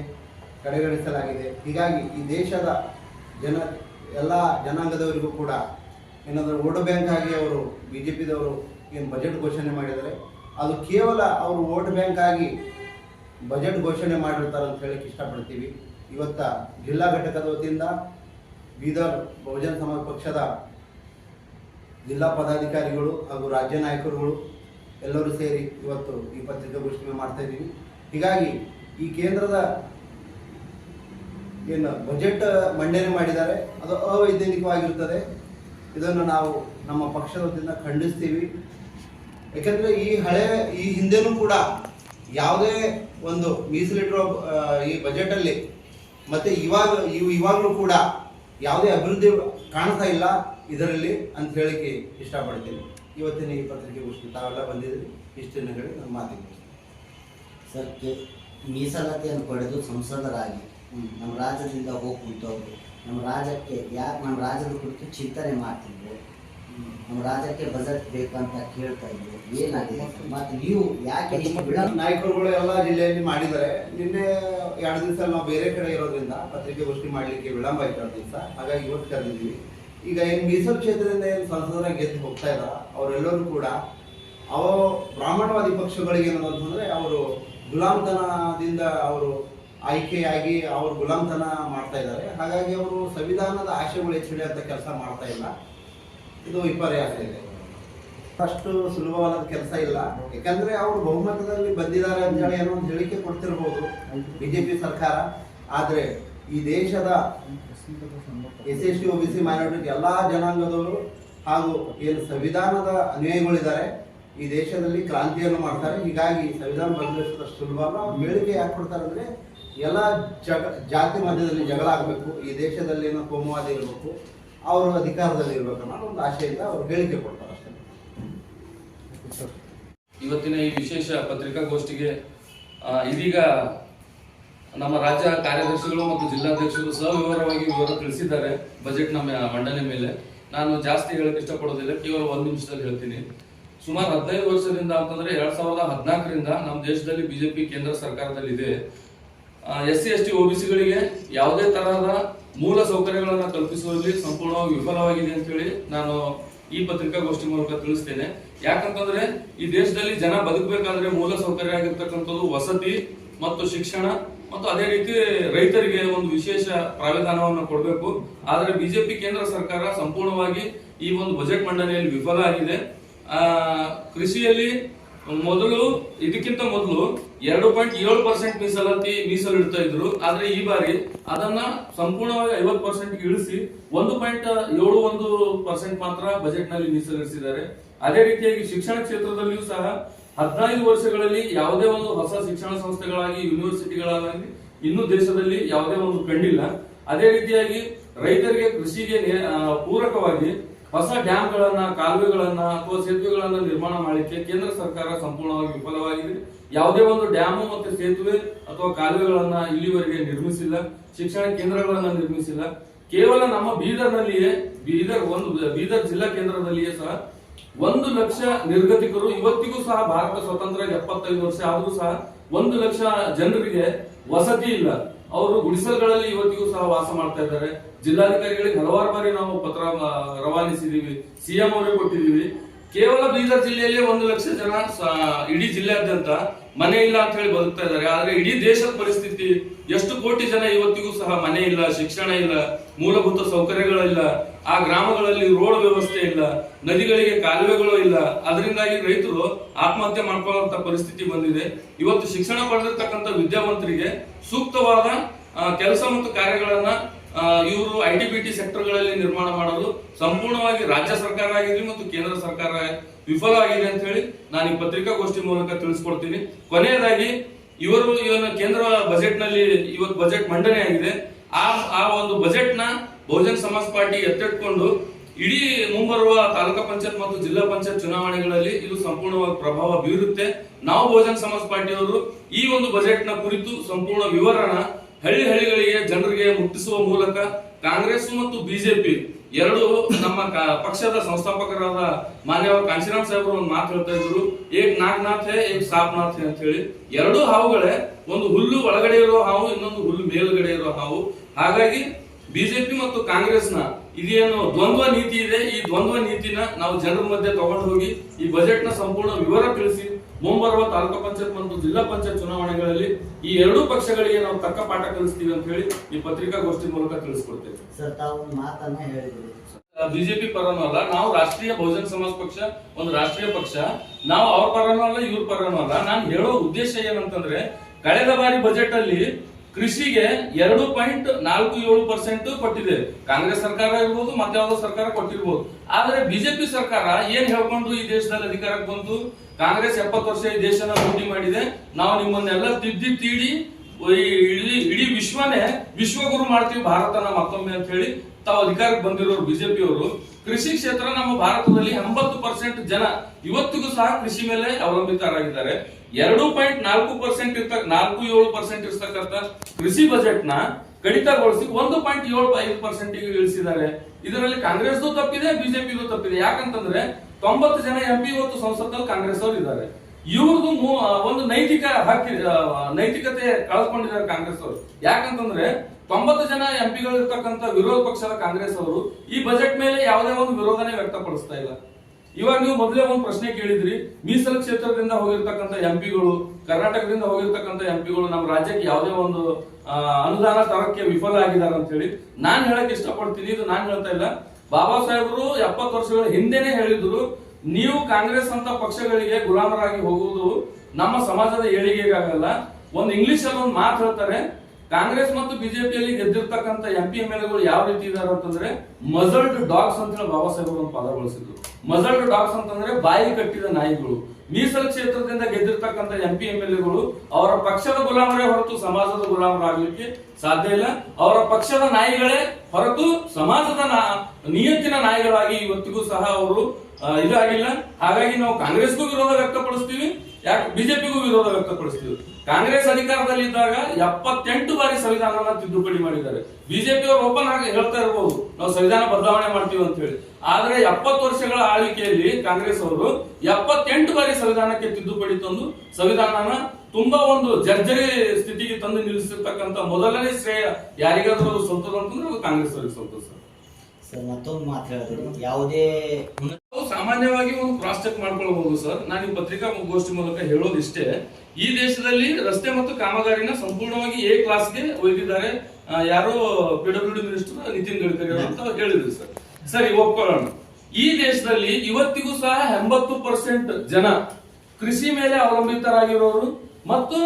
ಕಡೆಗಣಿಸಲಾಗಿದೆ. ಹೀಗಾಗಿ ಈ ದೇಶದ ಜನ, ಎಲ್ಲ ಜನಾಂಗದವರಿಗೂ ಕೂಡ ಏನಾದರೂ ವೋಟ್ ಬ್ಯಾಂಕ್ ಆಗಿ ಅವರು ಬಿ ಜೆ ಪಿದವರು ಏನು ಬಜೆಟ್ ಘೋಷಣೆ ಮಾಡಿದ್ದಾರೆ, ಅದು ಕೇವಲ ಅವರು ವೋಟ್ ಬ್ಯಾಂಕ್ ಆಗಿ ಬಜೆಟ್ ಘೋಷಣೆ ಮಾಡಿರ್ತಾರೆ ಅಂತ ಹೇಳಕ್ಕೆ ಇಷ್ಟಪಡ್ತೀವಿ. ಇವತ್ತ ಜಿಲ್ಲಾ ಘಟಕದ ವತಿಯಿಂದ ಬೀದರ್ ಬಹುಜನ ಸಮಾಜ ಪಕ್ಷದ ಜಿಲ್ಲಾ ಪದಾಧಿಕಾರಿಗಳು ಹಾಗೂ ರಾಜ್ಯ ನಾಯಕರುಗಳು ಎಲ್ಲರೂ ಸೇರಿ ಇವತ್ತು ಈ ಪತ್ರಿಕಾಗೋಷ್ಠಿಯನ್ನು ಮಾಡ್ತಾ ಇದ್ದೀವಿ. ಹೀಗಾಗಿ ಈ ಕೇಂದ್ರದ ಏನು ಬಜೆಟ್ ಮಂಡನೆ ಮಾಡಿದ್ದಾರೆ, ಅದು ಅವೈಜ್ಞಾನಿಕವಾಗಿರುತ್ತದೆ. ಇದನ್ನು ನಾವು ನಮ್ಮ ಪಕ್ಷದ ಖಂಡಿಸ್ತೀವಿ. ಯಾಕೆಂದರೆ ಈ ಹಳೆ, ಈ ಹಿಂದೆನೂ ಕೂಡ ಯಾವುದೇ ಒಂದು ಮೀಸಲಿಟ್ಟಿರೋ ಈ ಬಜೆಟಲ್ಲಿ ಮತ್ತು ಇವಾಗ, ಇವ್- ಇವಾಗಲೂ ಕೂಡ ಯಾವುದೇ ಅಭಿವೃದ್ಧಿ ಕಾಣ್ತಾ ಇಲ್ಲ ಇದರಲ್ಲಿ ಅಂತ ಹೇಳಿಕೆ ಇಷ್ಟಪಡ್ತೀನಿ. ಇವತ್ತಿನ ಈ ಪತ್ರಿಕೆಗೋಷ್ಠಿ ತಾವೆಲ್ಲ ಬಂದಿದ್ರಿ ಇಷ್ಟು ದಿನಗಳಿಗೆ ನಾನು ಮಾತಿಗೆ ಸರ್ ಕೆ- ಮೀಸಲಾತಿಯನ್ನು ಪಡೆದು ಸಂಸದರಾಗಿ. ನಮ್ಮ ರಾಜ್ಯದಿಂದ ಹೋಗಿ ಕುಂತವ್ರು ನಮ್ಮ ರಾಜ್ಯಕ್ಕೆ ಯಾಕೆ ನಮ್ಮ ರಾಜ್ಯದ ಕುರಿತು ಚಿಂತನೆ ಮಾಡ್ತಿದ್ರು. ನಮ್ಮ ರಾಜ್ಯಕ್ಕೆ ಬಜೆಟ್ ಅಂತ ಕೇಳ್ತಾ ಇದ್ರು. ಏನಾಗಿದೆ ಮತ್ತು ನೀವು ಯಾಕೆ ನಾಯಕರುಗಳು ಎಲ್ಲ ಜಿಲ್ಲೆಯಲ್ಲಿ ಮಾಡಿದ್ದಾರೆ. ನಿನ್ನೆ ಎರಡು ದಿವಸ ನಾವು ಬೇರೆ ಕಡೆ ಇರೋದ್ರಿಂದ ಪತ್ರಿಕೆಗೋಷ್ಠಿ ಮಾಡಲಿಕ್ಕೆ ವಿಳಂಬ ಆಯ್ತು ಎರಡು ದಿವಸ. ಹಾಗಾಗಿ ಇವತ್ತು ಕರೆದಿದ್ದೀವಿ. ಈಗ ಏನು ಮೀಸಲು ಕ್ಷೇತ್ರದಿಂದ ಏನು ಸಂಸದರಾಗಿ ಗೆದ್ದು ಹೋಗ್ತಾ ಇದ್ದಾರೆ ಅವರೆಲ್ಲರೂ ಕೂಡ ಅವ ಬ್ರಾಹ್ಮಣವಾದಿ ಪಕ್ಷಗಳಿಗೆ ಏನದು ಅಂತಂದ್ರೆ ಅವರು ಗುಲಾಮ್ತನದಿಂದ ಅವರು ಆಯ್ಕೆಯಾಗಿ ಅವರು ಗುಲಾಮ್ತನ ಮಾಡ್ತಾ ಇದ್ದಾರೆ ಹಾಗಾಗಿ ಅವರು ಸಂವಿಧಾನದ ಆಶಯಗಳು ಹೆಚ್ಚಿಡಿ ಅಂತ ಕೆಲಸ ಮಾಡ್ತಾ ಇಲ್ಲ. ಇದು ವಿಪರ್ಯಾಸ ಇದೆ. ಅಷ್ಟು ಸುಲಭವಾದ ಕೆಲಸ ಇಲ್ಲ. ಯಾಕಂದ್ರೆ ಅವರು ಬಹುಮತದಲ್ಲಿ ಬಂದಿದ್ದಾರೆ ಅಂತ ಹೇಳಿ ಏನೋ ಒಂದು ಹೇಳಿಕೆ ಕೊಡ್ತಿರ್ಬೋದು ಬಿಜೆಪಿ ಸರ್ಕಾರ. ಆದರೆ ಈ ದೇಶದ S S T O B C, minority ಎಲ್ಲಾ ಜನಾಂಗದವರು ಹಾಗೂ ಏನು ಸಂವಿಧಾನದ ಅನ್ವಯಗಳಿದ್ದಾರೆ ಈ ದೇಶದಲ್ಲಿ ಕ್ರಾಂತಿಯನ್ನು ಮಾಡ್ತಾರೆ. ಹೀಗಾಗಿ ಸಂವಿಧಾನ ಬದಲಿಸಿದಷ್ಟು ಸುಲಭ ಅಲ್ಲ. ಅವ್ರು ಹೇಳಿಕೆ ಯಾಕೆ ಕೊಡ್ತಾರೆ ಅಂದ್ರೆ ಎಲ್ಲ ಜಗ, ಜಾತಿ ಮಧ್ಯದಲ್ಲಿ ಜಗಳ ಆಗಬೇಕು, ಈ ದೇಶದಲ್ಲಿ ಏನೋ ಕೋಮುವಾದ ಇರಬೇಕು, ಅವರು ಅಧಿಕಾರದಲ್ಲಿ ಇರಬೇಕು ಅನ್ನೋ ಒಂದು ಆಶೆಯಿಂದ ಅವರು ಹೇಳಿಕೆ ಕೊಡ್ತಾರೆ ಅಷ್ಟೇ. ಇವತ್ತಿನ ಈ ವಿಶೇಷ ಪತ್ರಿಕಾಗೋಷ್ಠಿಗೆ ಇದೀಗ ನಮ್ಮ ರಾಜ್ಯ ಕಾರ್ಯದರ್ಶಿಗಳು ಮತ್ತು ಜಿಲ್ಲಾಧ್ಯಕ್ಷರು ಸವಿವರವಾಗಿ ವಿವರ ತಿಳಿಸಿದ್ದಾರೆ ಬಜೆಟ್ ನಮ್ಮ ಮಂಡನೆ ಮೇಲೆ. ನಾನು ಜಾಸ್ತಿ ಹೇಳಕ್ ಇಷ್ಟಪಡೋದಿಲ್ಲ, ಕೇವಲ ಒಂದು ನಿಮಿಷದಲ್ಲಿ ಹೇಳ್ತೀನಿ. ಸುಮಾರು ಹದಿನೈದು ವರ್ಷದಿಂದ ಅಂತಂದ್ರೆ ಎರಡ್ ಸಾವಿರದ ಹದಿನಾಲ್ಕರಿಂದ ನಮ್ಮ ದೇಶದಲ್ಲಿ ಬಿಜೆಪಿ ಕೇಂದ್ರ ಸರ್ಕಾರದಲ್ಲಿದೆ. ಎಸ್ ಸಿ, ಎಸ್ ಟಿ ಒಬಿಸಿಗಳಿಗೆ ಯಾವುದೇ ತರಹದ ಮೂಲ ಸೌಕರ್ಯಗಳನ್ನ ಕಲ್ಪಿಸುವಲ್ಲಿ ಸಂಪೂರ್ಣವಾಗಿ ವಿಫಲವಾಗಿದೆ ಅಂತ ಹೇಳಿ ನಾನು ಈ ಪತ್ರಿಕಾಗೋಷ್ಠಿ ಮೂಲಕ ತಿಳಿಸ್ತೇನೆ. ಯಾಕಂತಂದ್ರೆ ಈ ದೇಶದಲ್ಲಿ ಜನ ಬದುಕಬೇಕಾದ್ರೆ ಮೂಲ ಸೌಕರ್ಯ ಆಗಿರ್ತಕ್ಕಂಥದ್ದು ವಸತಿ ಮತ್ತು ಶಿಕ್ಷಣ ಮತ್ತು ಅದೇ ರೀತಿ ರೈತರಿಗೆ ಒಂದು ವಿಶೇಷ ಪ್ರಾವಧಾನವನ್ನು ಕೊಡಬೇಕು. ಆದರೆ ಬಿಜೆಪಿ ಕೇಂದ್ರ ಸರ್ಕಾರ ಸಂಪೂರ್ಣವಾಗಿ ಈ ಒಂದು ಬಜೆಟ್ ಮಂಡನೆಯಲ್ಲಿ ವಿಫಲ ಆಗಿದೆ. ಕೃಷಿಯಲ್ಲಿ ಮೊದಲು, ಇದಕ್ಕಿಂತ ಮೊದಲು ಎರಡು ಪಾಯಿಂಟ್ ಏಳು ಪರ್ಸೆಂಟ್ ಮೀಸಲಾತಿ ಮೀಸಲಿಡ್ತಾ ಇದ್ರು. ಆದ್ರೆ ಈ ಬಾರಿ ಅದನ್ನ ಸಂಪೂರ್ಣವಾಗಿ ಐವತ್ತು ಪರ್ಸೆಂಟ್ ಇಳಿಸಿ ಒಂದು ಪಾಯಿಂಟ್ ಏಳು ಒಂದು ಪರ್ಸೆಂಟ್ ಮಾತ್ರ ಬಜೆಟ್ನಲ್ಲಿ ಮೀಸಲಿರಿಸಿದ್ದಾರೆ ಅದೇ ರೀತಿಯಾಗಿ ಶಿಕ್ಷಣ ಕ್ಷೇತ್ರದಲ್ಲಿಯೂ ಸಹ ಹದಿನೈದು ವರ್ಷಗಳಲ್ಲಿ ಯಾವುದೇ ಒಂದು ಹೊಸ ಶಿಕ್ಷಣ ಸಂಸ್ಥೆಗಳಾಗಿ ಯೂನಿವರ್ಸಿಟಿಗಳಾಗಿ ಇನ್ನೂ ದೇಶದಲ್ಲಿ ಯಾವುದೇ ಒಂದು ಕಂಡಿಲ್ಲ. ಅದೇ ರೀತಿಯಾಗಿ ರೈತರಿಗೆ ಕೃಷಿಗೆ ಪೂರಕವಾಗಿ ಹೊಸ ಡ್ಯಾಂಗಳನ್ನ ಕಾಲುವೆಗಳನ್ನ ಅಥವಾ ಸೇತುವೆಗಳನ್ನ ನಿರ್ಮಾಣ ಮಾಡಲಿಕ್ಕೆ ಕೇಂದ್ರ ಸರ್ಕಾರ ಸಂಪೂರ್ಣವಾಗಿ ವಿಫಲವಾಗಿದೆ. ಯಾವುದೇ ಒಂದು ಡ್ಯಾಮು ಮತ್ತು ಸೇತುವೆ ಅಥವಾ ಕಾಲುವೆಗಳನ್ನ ಇಲ್ಲಿವರೆಗೆ ನಿರ್ಮಿಸಿಲ್ಲ. ಶಿಕ್ಷಣ ಕೇಂದ್ರಗಳನ್ನ ನಿರ್ಮಿಸಿಲ್ಲ. ಕೇವಲ ನಮ್ಮ ಬೀದರ್ನಲ್ಲಿಯೇ, ಬೀದರ್ ಒಂದು, ಬೀದರ್ ಜಿಲ್ಲಾ ಕೇಂದ್ರದಲ್ಲಿಯೇ ಸಹ ಒಂದು ಲಕ್ಷ ನಿರ್ಗತಿಕರು ಇವತ್ತಿಗೂ ಸಹ ಭಾರತ ಸ್ವತಂತ್ರ ಎಪ್ಪತ್ತೈದು ವರ್ಷ ಆದರೂ ಸಹ ಒಂದು ಲಕ್ಷ ಜನರಿಗೆ ವಸತಿ ಇಲ್ಲ. ಅವರು ಗುಡಿಸಲ್ಗಳಲ್ಲಿ ಇವತ್ತಿಗೂ ಸಹ ವಾಸ ಮಾಡ್ತಾ ಇದ್ದಾರೆ. ಜಿಲ್ಲಾಧಿಕಾರಿಗಳಿಗೆ ಹಲವಾರು ಬಾರಿ ನಾವು ಪತ್ರ ರವಾನಿಸಿದೀವಿ. ಸಿಎಂ ಅವರಿಗೆ ಕೊಟ್ಟಿದ್ದೀವಿ ಕೇವಲ ಬೀದರ್ ಜಿಲ್ಲೆಯಲ್ಲಿ ಒಂದು ಲಕ್ಷ ಜನ ಇಡೀ ಜಿಲ್ಲೆಯಾದ್ಯಂತ ಮನೆ ಇಲ್ಲ ಅಂತ ಹೇಳಿ ಬದುಕ್ತಾ ಇದ್ದಾರೆ. ಆದ್ರೆ ಇಡೀ ದೇಶದ ಪರಿಸ್ಥಿತಿ ಎಷ್ಟು ಕೋಟಿ ಜನ ಇವತ್ತಿಗೂ ಸಹ ಮನೆ ಇಲ್ಲ, ಶಿಕ್ಷಣ ಇಲ್ಲ, ಮೂಲಭೂತ ಸೌಕರ್ಯಗಳಿಲ್ಲ. ಆ ಗ್ರಾಮಗಳಲ್ಲಿ ರೋಡ್ ವ್ಯವಸ್ಥೆ ಇಲ್ಲ, ನದಿಗಳಿಗೆ ಕಾಲುವೆಗಳು ಇಲ್ಲ. ಅದರಿಂದಾಗಿ ರೈತರು ಆತ್ಮಹತ್ಯೆ ಮಾಡ್ಕೊಳ್ಳುವಂತ ಪರಿಸ್ಥಿತಿ ಬಂದಿದೆ. ಇವತ್ತು ಶಿಕ್ಷಣ ಪಡೆದಿರ್ತಕ್ಕಂಥ ವಿದ್ಯಾವಂತರಿಗೆ ಸೂಕ್ತವಾದ ಕೆಲಸ ಮತ್ತು ಕಾರ್ಯಗಳನ್ನ ಇವರು ಐ ಟಿ ಬಿ ಟಿ ಸೆಕ್ಟರ್ಗಳಲ್ಲಿ ನಿರ್ಮಾಣ ಮಾಡೋದು ಸಂಪೂರ್ಣವಾಗಿ ರಾಜ್ಯ ಸರ್ಕಾರ ಆಗಿರಲಿ ಮತ್ತು ಕೇಂದ್ರ ಸರ್ಕಾರ ವಿಫಲ ಆಗಿದೆ ಅಂತ ಹೇಳಿ ನಾನು ಈ ಪತ್ರಿಕಾಗೋಷ್ಠಿ ಮೂಲಕ ತಿಳಿಸ್ಕೊಡ್ತೀನಿ. ಕೊನೆಯದಾಗಿ, ಇವರು ಇವನ ಕೇಂದ್ರ ಬಜೆಟ್ನಲ್ಲಿ ಇವತ್ತು ಬಜೆಟ್ ಮಂಡನೆ ಆಗಿದೆ. ಆ ಆ ಒಂದು ಬಜೆಟ್ನ ಬಹುಜನ್ ಸಮಾಜ್ ಪಾರ್ಟಿ ಎತ್ತಿಟ್ಕೊಂಡು ಇಡೀ ಮುಂಬರುವ ತಾಲೂಕಾ ಪಂಚಾಯತ್ ಮತ್ತು ಜಿಲ್ಲಾ ಪಂಚಾಯತ್ ಚುನಾವಣೆಗಳಲ್ಲಿ ಇದು ಸಂಪೂರ್ಣವಾಗಿ ಪ್ರಭಾವ ಬೀರುತ್ತೆ. ನಾವು ಬಹುಜನ್ ಸಮಾಜ್ ಪಾರ್ಟಿಯವರು ಈ ಒಂದು ಬಜೆಟ್ನ ಕುರಿತು ಸಂಪೂರ್ಣ ವಿವರಣ ಹಳ್ಳಿ ಹಳ್ಳಿಗಳಿಗೆ ಜನರಿಗೆ ಮುಟ್ಟಿಸುವ ಮೂಲಕ ಕಾಂಗ್ರೆಸ್ ಮತ್ತು ಬಿಜೆಪಿ ಎರಡು ನಮ್ಮ ಪಕ್ಷದ ಸಂಸ್ಥಾಪಕರಾದ ಮಾನ್ಯ ಕಾಂಶಿರಾಮ್ ಸಾಹೇಬರು ಒಂದು ಮಾತು ಹೇಳ್ತಾ ಇದ್ರು. ಏಕ್ ನಾಗ್ನಾಥೆ ಏಕ್ ಸಾಪ್ನಾಥ್ ಅಂತ ಹೇಳಿ. ಎರಡೂ ಹಾವುಗಳೇ ಒಂದು ಹುಲ್ಲು ಒಳಗಡೆ ಇರೋ ಹಾವು, ಇನ್ನೊಂದು ಹುಲ್ಲು ಮೇಲ್ಗಡೆ ಇರೋ ಹಾವು. ಹಾಗಾಗಿ ಬಿಜೆಪಿ ಮತ್ತು ಕಾಂಗ್ರೆಸ್ನ ಇದೇನು ದ್ವಂದ್ವ ನೀತಿ ಇದೆ. ಈ ದ್ವಂದ್ವ ನೀತಿನ ನಾವು ಜನರ ಮಧ್ಯೆ ತಗೊಂಡು ಹೋಗಿ ಈ ಬಜೆಟ್ನ ಸಂಪೂರ್ಣ ವಿವರ ತಿಳಿಸಿ ಮುಂಬರುವ ತಾಲೂಕು ಪಂಚಾಯತ್ ಮತ್ತು ಜಿಲ್ಲಾ ಪಂಚಾಯತ್ ಚುನಾವಣೆಗಳಲ್ಲಿ ಈ ಎರಡೂ ಪಕ್ಷಗಳಿಗೆ ನಾವು ತಕ್ಕ ಪಾಠ ಕಲಿಸ್ತೀವಿ ಅಂತ ಹೇಳಿ ಈ ಪತ್ರಿಕಾಗೋಷ್ಠಿ ಮೂಲಕ ತಿಳಿಸ್ಕೊಡ್ತೇವೆ. ಸರ್ ತಾವು ಮಾತನ್ನ ಹೇಳಿದ್ರಿ. ಬಿಜೆಪಿ ಪರನೂ ಅಲ್ಲ ನಾವು ರಾಷ್ಟ್ರೀಯ ಬಹುಜನ ಸಮಾಜ ಪಕ್ಷ ಒಂದು ರಾಷ್ಟ್ರೀಯ ಪಕ್ಷ. ನಾವು ಅವ್ರ ಪರನೂ ಅಲ್ಲ ಇವ್ರ ಪರನೂ ಅಲ್ಲ. ನಾನು ಹೇಳೋ ಉದ್ದೇಶ ಏನಂತಂದ್ರೆ ಕಳೆದ ಬಾರಿ ಬಜೆಟ್ ಅಲ್ಲಿ ಕೃಷಿಗೆ ಎರಡು ಪಾಯಿಂಟ್ ನಾಲ್ಕು ಏಳು ಪರ್ಸೆಂಟ್ ಕೊಟ್ಟಿದೆ. ಕಾಂಗ್ರೆಸ್ ಸರ್ಕಾರ ಇರ್ಬೋದು, ಮತ್ತೆ ಯಾವ್ದೋ ಸರ್ಕಾರ ಕೊಟ್ಟಿರ್ಬೋದು. ಆದ್ರೆ ಬಿಜೆಪಿ ಸರ್ಕಾರ ಏನ್ ಹೇಳ್ಕೊಂಡ್ರು ಈ ದೇಶದಲ್ಲಿ ಅಧಿಕಾರಕ್ಕೆ ಬಂತು? ಕಾಂಗ್ರೆಸ್ ಎಪ್ಪತ್ತು ವರ್ಷ ಈ ದೇಶನ ಲೂಟಿ ಮಾಡಿದೆ. ನಾವು ನಿಮ್ಮನ್ನೆಲ್ಲ ತಿದ್ದಿ ತೀಡಿ ಇಡೀ ಇಡೀ ವಿಶ್ವನೇ ವಿಶ್ವಗುರು ಮಾಡ್ತೀವಿ, ಭಾರತನ ಮತ್ತೊಮ್ಮೆ ಅಂತ ಹೇಳಿ ತಾವು ಅಧಿಕಾರಕ್ಕೆ ಬಂದಿರೋರು ಬಿಜೆಪಿ ಅವರು ಕೃಷಿ ಕ್ಷೇತ್ರ ನಮ್ಮ ಭಾರತದಲ್ಲಿ ಎಂಬತ್ತು ಪರ್ಸೆಂಟ್ ಜನ. ಇವತ್ತಿಗೂ ಸಹ ಕೃಷಿ ಮೇಲೆ ಅವಲಂಬಿತರಾಗಿದ್ದಾರೆ. ಎರಡು ಪಾಯಿಂಟ್ ನಾಲ್ಕು ಪರ್ಸೆಂಟ್ ಇರ್ತಕ್ಕ ನಾಲ್ಕು ಏಳು ಪರ್ಸೆಂಟ್ ಇರ್ತಕ್ಕಂಥ ಕೃಷಿ ಬಜೆಟ್ನ ಕಡಿತಗೊಳಿಸಿ ಒಂದು ಪಾಯಿಂಟ್ ಏಳು ಐದು ಪರ್ಸೆಂಟ್ ಇಳಿಸಿದ್ದಾರೆ. ಇದರಲ್ಲಿ ಕಾಂಗ್ರೆಸ್ದು ತಪ್ಪಿದೆ, ಬಿಜೆಪಿಗೂ ತಪ್ಪಿದೆ. ಯಾಕಂತಂದ್ರೆ ತೊಂಬತ್ತು ಜನ ಎಂ ಪಿ ಇವತ್ತು ಸಂಸತ್ತಲ್ಲಿ ಕಾಂಗ್ರೆಸ್ ಅವರು ಇದ್ದಾರೆ ಇವ್ರದ್ದು ಒಂದು ನೈತಿಕ ಹಕ್ಕಿ ನೈತಿಕತೆ ಕಳೆದುಕೊಂಡಿದ್ದಾರೆ ಕಾಂಗ್ರೆಸ್ ಅವರು ಯಾಕಂತಂದ್ರೆ ತೊಂಬತ್ತು ಜನ ಎಂ ಪಿಗಳು ಇರ್ತಕ್ಕಂಥ ವಿರೋಧ ಪಕ್ಷದ ಕಾಂಗ್ರೆಸ್ ಅವರು ಈ ಬಜೆಟ್ ಮೇಲೆ ಯಾವುದೇ ಒಂದು ವಿರೋಧನೆ ವ್ಯಕ್ತಪಡಿಸ್ತಾ ಇಲ್ಲ. ಇವಾಗ ನೀವು ಮೊದಲೇ ಒಂದು ಪ್ರಶ್ನೆ ಕೇಳಿದ್ರಿ. ಮೀಸಲು ಕ್ಷೇತ್ರದಿಂದ ಹೋಗಿರ್ತಕ್ಕಂಥ ಎಂಪಿಗಳು ಕರ್ನಾಟಕದಿಂದ ಹೋಗಿರ್ತಕ್ಕಂಥ ಎಂಪಿಗಳು ನಮ್ಮ ರಾಜ್ಯಕ್ಕೆ ಯಾವುದೇ ಒಂದು ಅನುದಾನ ತರಕ್ಕೆ ವಿಫಲ ಆಗಿದ್ದಾರೆ ಅಂತ ಹೇಳಿ ನಾನು ಹೇಳಕ್ ಇಷ್ಟಪಡ್ತೀನಿ, ಇದು ನಾನು ಹೇಳ್ತಾ ಇಲ್ಲ. ಬಾಬಾ ಸಾಹೇಬರು ಎಪ್ಪತ್ತು ವರ್ಷಗಳ ಹಿಂದೆನೆ ಹೇಳಿದ್ರು, ನೀವು ಕಾಂಗ್ರೆಸ್ ಅಂತ ಪಕ್ಷಗಳಿಗೆ ಗುಲಾಮರಾಗಿ ಹೋಗುವುದು ನಮ್ಮ ಸಮಾಜದ ಏಳಿಗೆಗಾಗಲ್ಲ ಒಂದು ಇಂಗ್ಲಿಷ್ ಅಲ್ಲಿ ಒಂದು ಮಾತು ಹೇಳ್ತಾರೆ ಕಾಂಗ್ರೆಸ್ ಮತ್ತು ಬಿಜೆಪಿಯಲ್ಲಿ ಗೆದ್ದಿರ್ತಕ್ಕಂಥ ಎಂ ಪಿ ಎಂ ಎಲ್ಗಳು ಯಾವ ರೀತಿ ಇದಾರೆ ಅಂತಂದ್ರೆ ಮಜಲ್ಡ್ ಡಾಗ್ಸ್ ಅಂತ ಬಾಬಾ ಸಾಹೇಬ್ ಒಂದು ಪದ ಬಳಸಿದ್ರು. ಮಜಲ್ಡ್ ಡಾಗ್ಸ್ ಅಂತಂದ್ರೆ ಬಾಯಿ ಕಟ್ಟಿದ ನಾಯಿಗಳು. ಮೀಸಲು ಕ್ಷೇತ್ರದಿಂದ ಗೆದ್ದಿರ್ತಕ್ಕಂಥ ಎಂ ಪಿ ಎಂ ಎಲ್ ಅವರ ಪಕ್ಷದ ಗುಲಾಮರೇ ಹೊರತು ಸಮಾಜದ ಗುಲಾಮರಾಗಲಿಕ್ಕೆ ಸಾಧ್ಯ ಇಲ್ಲ. ಅವರ ಪಕ್ಷದ ನಾಯಿಗಳೇ ಹೊರತು ಸಮಾಜದ ನಿಯತ್ತಿನ ನಾಯಿಗಳಾಗಿ ಇವತ್ತಿಗೂ ಸಹ ಅವರು ಇದಾಗಿಲ್ಲ. ಹಾಗಾಗಿ ನಾವು ಕಾಂಗ್ರೆಸ್ಗೂ ವಿರೋಧ ವ್ಯಕ್ತಪಡಿಸ್ತೀವಿ, ಯಾಕೆ, ಬಿಜೆಪಿಗೂ ವಿರೋಧ ವ್ಯಕ್ತಪಡಿಸ್ತೀವಿ. ಕಾಂಗ್ರೆಸ್ ಅಧಿಕಾರದಲ್ಲಿದ್ದಾಗ ಎಪ್ಪತ್ತೆಂಟು ಬಾರಿ ಸಂವಿಧಾನನ ತಿದ್ದುಪಡಿ ಮಾಡಿದ್ದಾರೆ. ಬಿಜೆಪಿ ಅವರು ಓಪನ್ ಆಗಿ ಹೇಳ್ತಾ ಇರಬಹುದು ನಾವು ಸಂವಿಧಾನ ಬದಲಾವಣೆ ಮಾಡ್ತೀವಿ ಅಂತ ಹೇಳಿ. ಆದ್ರೆ ಎಪ್ಪತ್ತು ವರ್ಷಗಳ ಆಳ್ವಿಕೆಯಲ್ಲಿ ಕಾಂಗ್ರೆಸ್ ಅವರು ಎಪ್ಪತ್ತೆಂಟು ಬಾರಿ ಸಂವಿಧಾನಕ್ಕೆ ತಿದ್ದುಪಡಿ ತಂದು ಸಂವಿಧಾನನ ತುಂಬಾ ಒಂದು ಜರ್ಜರಿ ಸ್ಥಿತಿಗೆ ತಂದು ನಿಲ್ಲಿಸಿರ್ತಕ್ಕಂತ ಮೊದಲನೇ ಶ್ರೇಯ ಯಾರಿಗಾದ್ರೂ ಅದು ಸ್ವಂತದ ಅಂತಂದ್ರೆ ಅದು ಕಾಂಗ್ರೆಸ್ ಅವರಿಗೆ ಸ್ವಂತ ಸರ್. ಸರ್ ಮತ್ತೊಂದು ಮಾತು ಹೇಳಿದ್ರಿ ಯಾವುದೇ ಸಾಮಾನ್ಯವಾಗಿ ಒಂದು ಕ್ರಾಸ್ ಚೆಕ್ ಮಾಡ್ಕೊಳ್ಬಹುದು ಸರ್. ನಾನು ಈ ಪತ್ರಿಕಾ ಗೋಷ್ಠಿ ಮೂಲಕ ಹೇಳೋದಿಷ್ಟೇ ಈ ದೇಶದಲ್ಲಿ ರಸ್ತೆ ಮತ್ತು ಕಾಮಗಾರಿನ ಸಂಪೂರ್ಣವಾಗಿ ಎ ಕ್ಲಾಸ್ಗೆ ಒಯ್ದಿದ್ದಾರೆ ಯಾರೋ ಪಿಡಬ್ಲ್ಯೂಡಿ ಮಿನಿಸ್ಟರ್ ನಿತಿನ್ ಗಡ್ಕರಿ ಅವರು ಅಂತ ಹೇಳಿದ್ರು ಸರ್. ಸರಿ, ಒಪ್ಕೊಳ್ಳೋಣ. ಈ ದೇಶದಲ್ಲಿ ಇವತ್ತಿಗೂ ಸಹ ಎಂಬತ್ತು ಪರ್ಸೆಂಟ್ ಜನ ಕೃಷಿ ಮೇಲೆ ಅವಲಂಬಿತರಾಗಿರೋರು ಮತ್ತು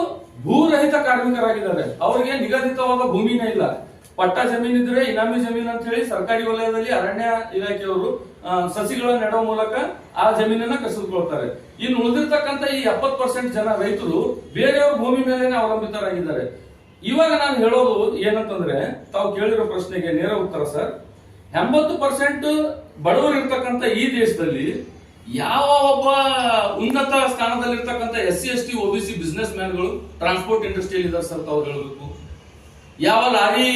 ಭೂರಹಿತ ಕಾರ್ಮಿಕರಾಗಿದ್ದಾರೆ. ಅವರಿಗೆ ನಿಗದಿತವಾದ ಭೂಮಿನೇ ಇಲ್ಲ. ಪಟ್ಟ ಜಮೀನಿದ್ರೆ ಇನಾಮಿ ಜಮೀನ್ ಅಂತ ಹೇಳಿ ಸರ್ಕಾರಿ ವಲಯದಲ್ಲಿ ಅರಣ್ಯ ಇಲಾಖೆಯವರು ಸಸಿಗಳನ್ನು ನೆಡುವ ಮೂಲಕ ಆ ಜಮೀನನ್ನ ಕಸಿದುಕೊಳ್ತಾರೆ. ಇನ್ನು ಉಳಿದಿರ್ತಕ್ಕಂಥ ಈ ಎಪ್ಪತ್ ಪರ್ಸೆಂಟ್ ಜನ ರೈತರು ಬೇರೆಯವ್ರ ಭೂಮಿ ಮೇಲೆ ಅವಲಂಬಿತರಾಗಿದ್ದಾರೆ. ಇವಾಗ ನಾನು ಹೇಳೋದು ಏನಂತಂದ್ರೆ, ತಾವು ಕೇಳಿರೋ ಪ್ರಶ್ನೆಗೆ ನೇರ ಉತ್ತರ, ಸರ್. ಎಂಬತ್ತು ಪರ್ಸೆಂಟ್ ಬಡವರು ಇರ್ತಕ್ಕಂಥ ಈ ದೇಶದಲ್ಲಿ ಯಾವ ಒಬ್ಬ ಉನ್ನತ ಸ್ಥಾನದಲ್ಲಿರ್ತಕ್ಕಂಥ S C, S T OBC business ಮ್ಯಾನ್ಗಳು transport ಇಂಡಸ್ಟ್ರಿಯಲ್ಲಿ ಇದ್ದಾರೆ, ಸರ್, ತಾವು ಹೇಳಬೇಕು. ಯಾವ ಲಾರಿ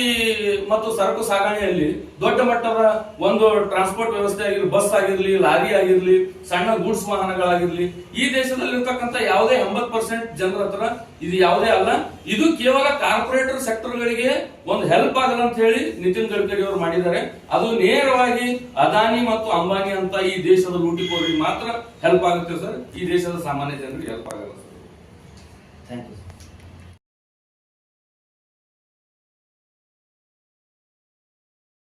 ಮತ್ತು ಸರಕು ಸಾಗಣೆಯಲ್ಲಿ ದೊಡ್ಡ ಮಟ್ಟದ ಒಂದು ಟ್ರಾನ್ಸ್ಪೋರ್ಟ್ ವ್ಯವಸ್ಥೆ ಆಗಿರ್ಲಿ ಬಸ್ ಆಗಿರ್ಲಿ, ಲಾರಿ ಆಗಿರ್ಲಿ, ಸಣ್ಣ ಗೂಡ್ಸ್ ವಾಹನಗಳಾಗಿರ್ಲಿ, ಈ ದೇಶದಲ್ಲಿರ್ತಕ್ಕಂಥ ಯಾವುದೇ ಎಂಬತ್ ಪರ್ಸೆಂಟ್ ಜನರ ಹತ್ರ ಇದು ಯಾವುದೇ ಅಲ್ಲ. ಇದು ಕೇವಲ ಕಾರ್ಪೊರೇಟರ್ ಸೆಕ್ಟರ್ಗಳಿಗೆ ಒಂದು ಹೆಲ್ಪ್ ಆಗಲ್ಲ ಅಂತ ಹೇಳಿ ನಿತಿನ್ ಗಡ್ಕರಿ ಅವರು ಮಾಡಿದ್ದಾರೆ. ಅದು ನೇರವಾಗಿ ಅದಾನಿ ಮತ್ತು ಅಂಬಾನಿ ಅಂತ ಈ ದೇಶದ ಲೂಟಿಕೋರಿಗೆ ಮಾತ್ರ ಹೆಲ್ಪ್ ಆಗುತ್ತೆ ಸರ್. ಈ ದೇಶದ ಸಾಮಾನ್ಯ ಜನರಿಗೆ ಹೆಲ್ಪ್ ಆಗಲ್ಲ ಸರ್. Thank you